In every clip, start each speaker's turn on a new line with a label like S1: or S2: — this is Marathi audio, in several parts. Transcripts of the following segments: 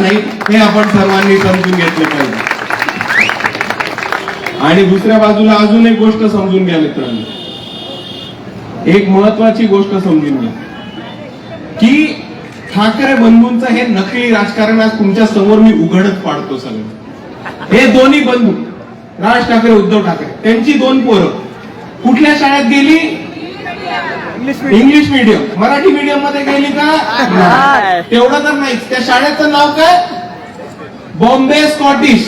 S1: नाही हे आपण सर्वांनी समजून घेतलं पाहिजे. आणि दुसऱ्या बाजूला अजून एक गोष्ट समजून घ्या मित्रांनो. एक महत्वाची गोष्ट समजून घ्या. की ठाकरे बंधूंचं हे नकली राजकारण आज तुमच्यासमोर मी उघडत पाडतो सगळं. हे दोन्ही बंधू राज ठाकरे उद्धव ठाकरे त्यांची दोन पोरं. कुठल्या शाळेत गेली? इंग्लिश मीडियम मराठी मीडियममध्ये गेली का? नाही. तेवढं तर नाहीच त्या शाळेचं नाव काय? Bombay Scottish.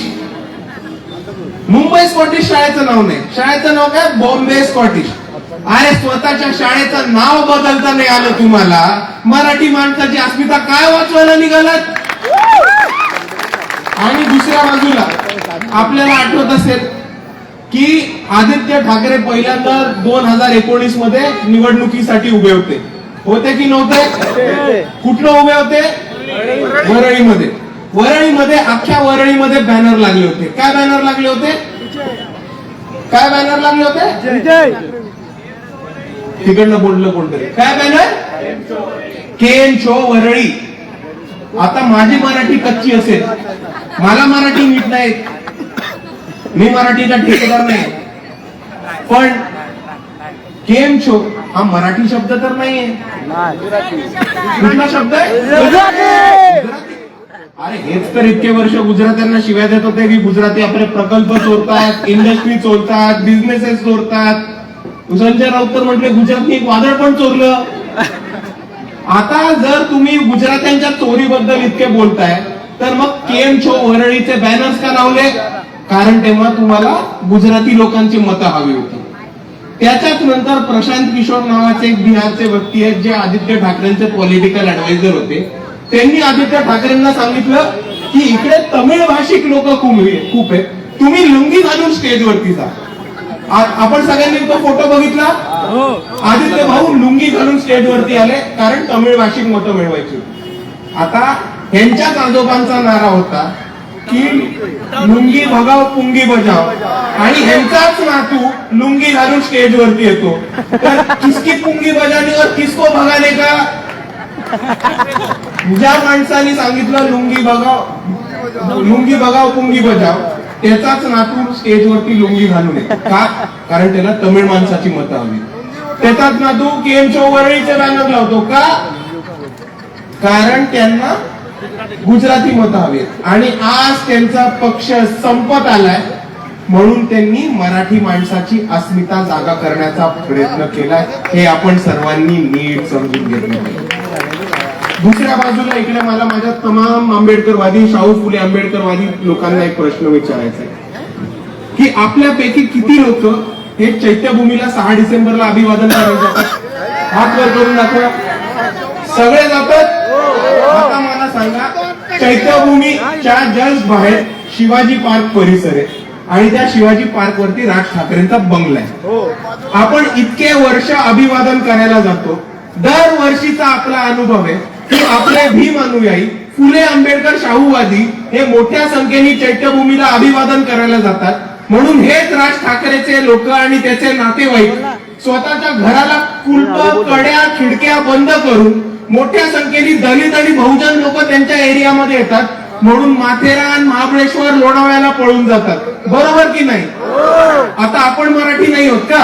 S1: मुंबई स्कॉटिश शाळेचं नाव नाही. शाळेचं नाव काय? Bombay Scottish. अरे स्वतःच्या शाळेचं नाव बदलता नाही आलं तुम्हाला. मराठी माणसाची अस्मिता काय वाचवायला निघालात? आणि दुसऱ्या बाजूला. आपल्याला आठवत असेल की आदित्य ठाकरे पहिल्यांदा दोन हजार एकोणीसमध्ये निवडणुकीसाठी उभे होते. होते की नव्हते? कुठलं उभे होते? वरळीमध्ये. वरळीमध्ये अख्ख्या वरळीमध्ये बॅनर लागले होते. काय बॅनर लागले होते? काय बॅनर लागले होते? तिकडनं बोललं कोणतरी. काय बॅनर? केन शो वरळी. आता माझी मराठी कच्ची असेल. मला मराठी नीट नाही. मी मराठीचा ठेकेदार नाही. पण केम शो हा मराठी शब्द तर नाहीये. कुठला शब्द आहे? गुजराती. अरे हेच तर इतके वर्ष गुजरात्यांना शिव्या देत होते की गुजराती आपले प्रकल्प चोरतात इंडस्ट्री चोरतात बिझनेसेस चोरतात. संजय राऊत तर म्हटले गुजरातनी एक वादळ पण चोरलं. आता जर तुम्ही गुजरात्यांच्या चोरीबद्दल इतके बोलताय तर मग केएम छो वरळीचे बॅनर्स का लावले? कारण तेव्हा तुम्हाला गुजराती लोकांची मतं हवी होती. त्याच्याच नंतर प्रशांत किशोर नावाचे एक बिहारचे व्यक्ती आहेत जे आदित्य ठाकरेंचे पॉलिटिकल ऍडवायझर होते. त्यांनी आदित्य ठाकरेंना सांगितलं की इकडे तमिळ भाषिक लोक खूप आहेत. तुम्ही लुंगी घालून स्टेजवरती जा. आपण सगळ्यांनी तो फोटो बघितला? आदित्य भाऊ लुंगी घालून स्टेजवरती आले कारण तमिळ भाषिक मतं मिळवायची. आता ह्यांच्याच आजोबांचा नारा होता. की लुंगी भगाव पुंगी बजाव. आणि ह्यांचाच नातू लुंगी घालून स्टेजवरती येतो. तर किसकी पुंगी बजानी और किसको भगाने का? ज्या माणसाने सांगितलं लुंगी बगाव लुंगी बगाव पुंगी बजाव त्याचाच नातू स्टेजवरती लुंगी घालून येतो. का? कारण त्याला तमिळ माणसाची मतं हवी. त्याचाच नातू केम वरळीचे बॅनर लावतो. का? कारण त्यांना गुजराती मतं हवेत. आणि आज त्यांचा पक्ष संपत आलाय. म्हणून त्यांनी मराठी माणसाची अस्मिता जागा करण्याचा प्रयत्न केलाय. हे आपण सर्वांनी नीट समजून घेतलं दुसऱ्या बाजूला इकडे मला माझ्या तमाम आंबेडकरवादी शाहू फुले आंबेडकरवादी लोकांना एक प्रश्न विचारायचा आहे. की आपल्यापैकी किती लोक हे चैत्यभूमीला सहा डिसेंबरला अभिवादन करायला जातात हात वर करून दाखवा. सगळे जातात आता मला सांगा चैत्यभूमीच्या जस्ट बाहेर शिवाजी पार्क परिसर आहे. आणि त्या शिवाजी पार्क वरती राज ठाकरेंचा बंगला आहे. आपण इतके वर्ष अभिवादन करायला जातो. दरवर्षीचा आपला अनुभव आहे की आपले भीम अनुयायी फुले आंबेडकर शाहूवादी हे मोठ्या संख्येने चैत्यभूमीला अभिवादन करायला जातात. म्हणून हेच राज ठाकरेचे लोक आणि त्याचे नातेवाईक स्वतःच्या घराला कुलप कड्या खिडक्या बंद करून मोठ्या संख्येने दलित आणि बहुजन लोक त्यांच्या एरियामध्ये येतात. म्हणून माथेरान महाबळेश्वर लोणावळ्याला पळून जातात. बरोबर की नाही? आता आपण मराठी नाही होत का?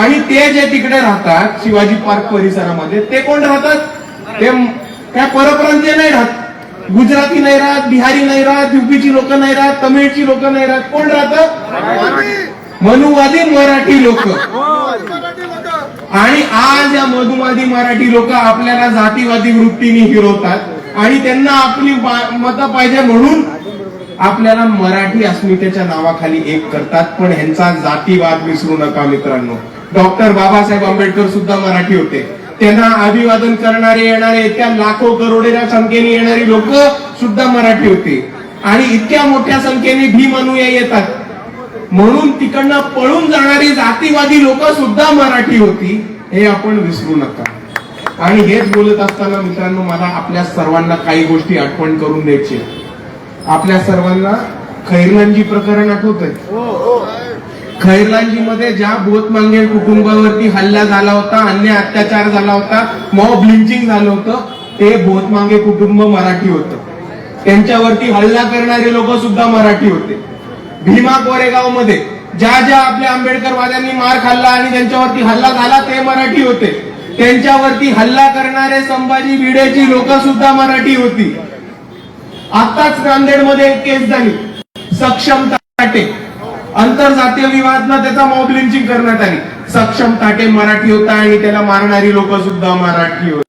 S1: आणि ते जे तिकडे राहतात शिवाजी पार्क परिसरामध्ये ते कोण राहतात? ते त्या परप्रांतीय नाही राहत. गुजराती नाही राहत बिहारी नाही राहत युपीची लोक नाही राहत तमिळची लोक नाही राहत. कोण राहत? मनुवादी मराठी लोक. आणि आज या मधुमाधी मराठी लोक आपल्याला जातीवादी वृत्तीने हिरवतात. आणि त्यांना आपली मतं पाहिजे म्हणून आपल्याला मराठी अस्मितेच्या नावाखाली एक करतात. पण ह्यांचा जातीवाद विसरू नका मित्रांनो. डॉक्टर बाबासाहेब आंबेडकर सुद्धा मराठी होते. त्यांना अभिवादन करणारे येणारे इतक्या लाखो करोडेच्या संख्येने येणारी लोक सुद्धा मराठी होते. आणि इतक्या मोठ्या संख्येने भीम अनुया येतात. म्हणून तिकडनं पळून जाणारी जातीवादी लोक सुद्धा मराठी होती हे आपण विसरू नका. आणि हेच बोलत असताना मित्रांनो मला आपल्या सर्वांना काही गोष्टी आठवण करून द्यायची. आपल्या सर्वांना खैरलांजी प्रकरण आठवत आहे खैरलांजी मध्ये ज्या बोतमांगे कुटुंबावरती हल्ला झाला होता अन्य अत्याचार झाला होता मॉब लिंचिंग झालं होतं ते बोतमांगे कुटुंब मराठी होतं. त्यांच्यावरती हल्ला करणारे लोक सुद्धा मराठी होते. भीमा कोरेगावमध्ये ज्या ज्या आपल्या आंबेडकरवाद्यांनी मार खाल्ला आणि ज्यांच्यावरती हल्ला झाला ते मराठी होते. त्यांच्यावरती हल्ला करणारे संभाजी भिडेची लोक सुद्धा मराठी होती. आताच नांदेडमध्ये एक केस झाली. सक्षम ताटे. आंतरजातीय विवादात त्याचा मॉब लिंचिंग करण्यात आली. सक्षम ताटे मराठी होता आणि त्याला मारणारी लोक सुद्धा मराठी होती.